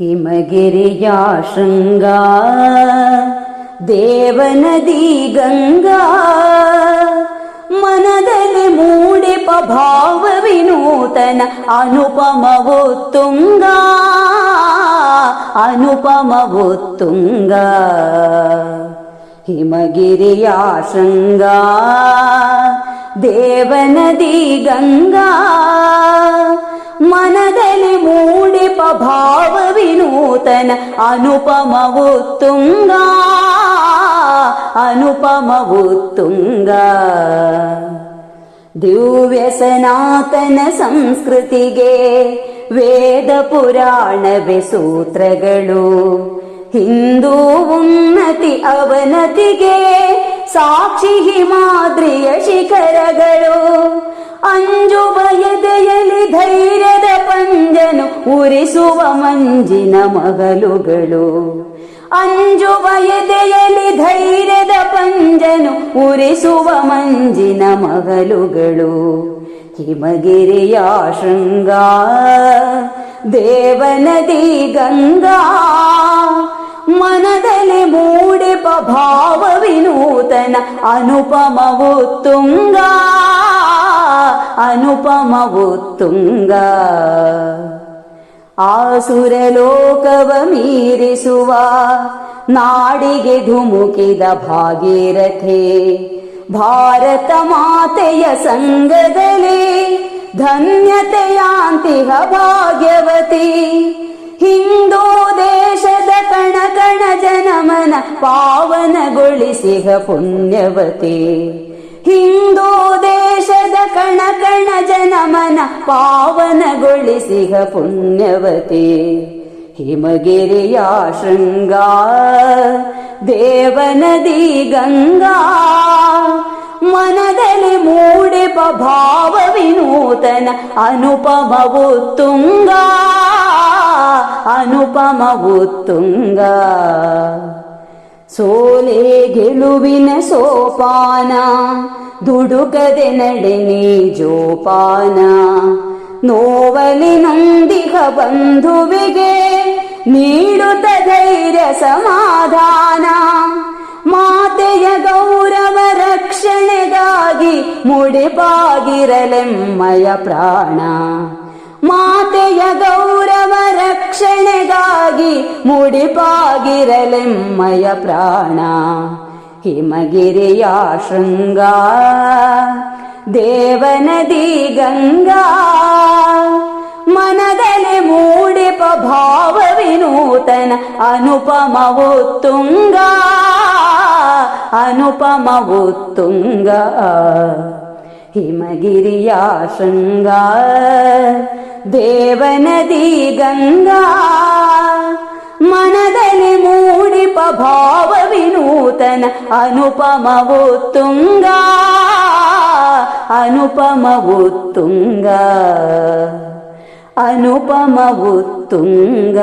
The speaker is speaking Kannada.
ಹಿಮಗಿರಿಯ ಶೃಂಗ ದೇವನದಿ ಗಂಗಾ ಮನದಲ್ಲಿ ಮೂಡಿಪ ಭಾವ ವಿನೂತನ ಅನುಪಮವು ತುಂಗ ಅನುಪಮವು ತುಂಗ ಹಿಮಗಿರಿಯ ಶೃಂಗ ದೇವನದಿ ಗಂಗಾ ವಿನೂತನ ಅನುಪಮವು ತುಂಗ ಅನುಪಮವು ತುಂಗ. ದಿವ್ಯ ಸನಾತನ ಸಂಸ್ಕೃತಿಗೆ ವೇದ ಪುರಾಣವೇ ಸೂತ್ರಗಳು. ಹಿಂದೂ ಉನ್ನತಿ ಅವನತಿಗೆ ಸಾಕ್ಷಿ ಹಿಮಾದ್ರಿಯ ಶಿಖರಗಳು. ಅಂಜು ಎದೆಯಲಿ ಧೈರ್ಯ ಉರಿಸುವ ಮಂಜಿನ ಮಗಲುಗಳು. ಅಂಜುವ ಎದೆಯಲ್ಲಿ ಧೈರ್ಯದ ಪಂಜನು ಉರಿಸುವ ಮಂಜಿನ ಮಗಲುಗಳು. ಹಿಮಗಿರಿಯ ಶೃಂಗ, ದೇವನದಿ ಗಂಗಾ, ಮನದಲ್ಲಿ ಮೂಡಿಪ ಭಾವ ವಿನೂತನ ಅನುಪಮವು ತುಂಗ, ಅನುಪಮವು ಆಸುರ ಲೋಕವ ಮೀರಿಸುವ ನಾಡಿಗೆ ಧುಮುಕಿದ ಭಾಗೀರಥೆ, ಭಾರತ ಮಾತೆಯ ಸಂಘದಲ್ಲಿ ಧನ್ಯತೆಯಾಂತಿಹ ಭಾಗ್ಯವತಿ. ಹಿಂದೂ ದೇಶದ ಕಣ ಕಣ ಜನಮನ ಪಾವನಗೊಳಿಸಿಹ ಪುಣ್ಯವತಿ. ಹಿಂದೂ ದೇಶದ ಕಣ ಕಣ ಜನಮನ ಪಾವನಗೊಳಿಸಿಗ ಪುಣ್ಯವತಿ, ಹಿಮಗಿರಿಯ ಶೃಂಗ, ದೇವನದಿ ಗಂಗಾ, ಮನದಲ್ಲಿ ಮೂಡಿಪ ಭಾವ ವಿನೂತನ ಅನುಪಮವು ತುಂಗ ಅನುಪಮವು ತುಂಗ. ಸೋಲೆ ಗೆಲುವಿನ ಸೋಪಾನ ದುಡುಕದೆ ನಡೆನಿ ಜೋಪಾನ. ನೋವಲಿ ನೊಂದಿಗ ಬಂಧುವಿಗೆ ನೀಡುತ್ತ ಧೈರ್ಯ ಸಮಾಧಾನ. ಮಾತೆಯ ಗೌರವ ರಕ್ಷಣೆಗಾಗಿ ಮುಡಿಪಾಗಿರಲೆಮ್ಮಯ ಪ್ರಾಣ. ಮಾತೆಯ ಗೌರವ ರಕ್ಷಣೆಗಾಗಿ ಮುಡಿಪಾಗಿರಲೆಮ್ಮಯ ಪ್ರಾಣ. ಹಿಮಗಿರಿಯ ಶೃಂಗ, ದೇವನದಿ ಗಂಗಾ, ಮನದಲ್ಲಿ ಮೂಡಿಪ ಭಾವ ವಿನೂತನ ಅನುಪಮವು ತುಂಗ ಅನುಪಮವು ತುಂಗ. ಹಿಮಗಿರಿಯ ಶೃಂಗ ದೇವನದಿ ಗಂಗಾ ಮನದಲ್ಲಿ ಮೂಡಿಪ ಭಾವ ವಿನೂತನ ಅನುಪಮವು ತುಂಗ ಅನುಪಮವು ತುಂಗ ಅನುಪಮವು ತುಂಗ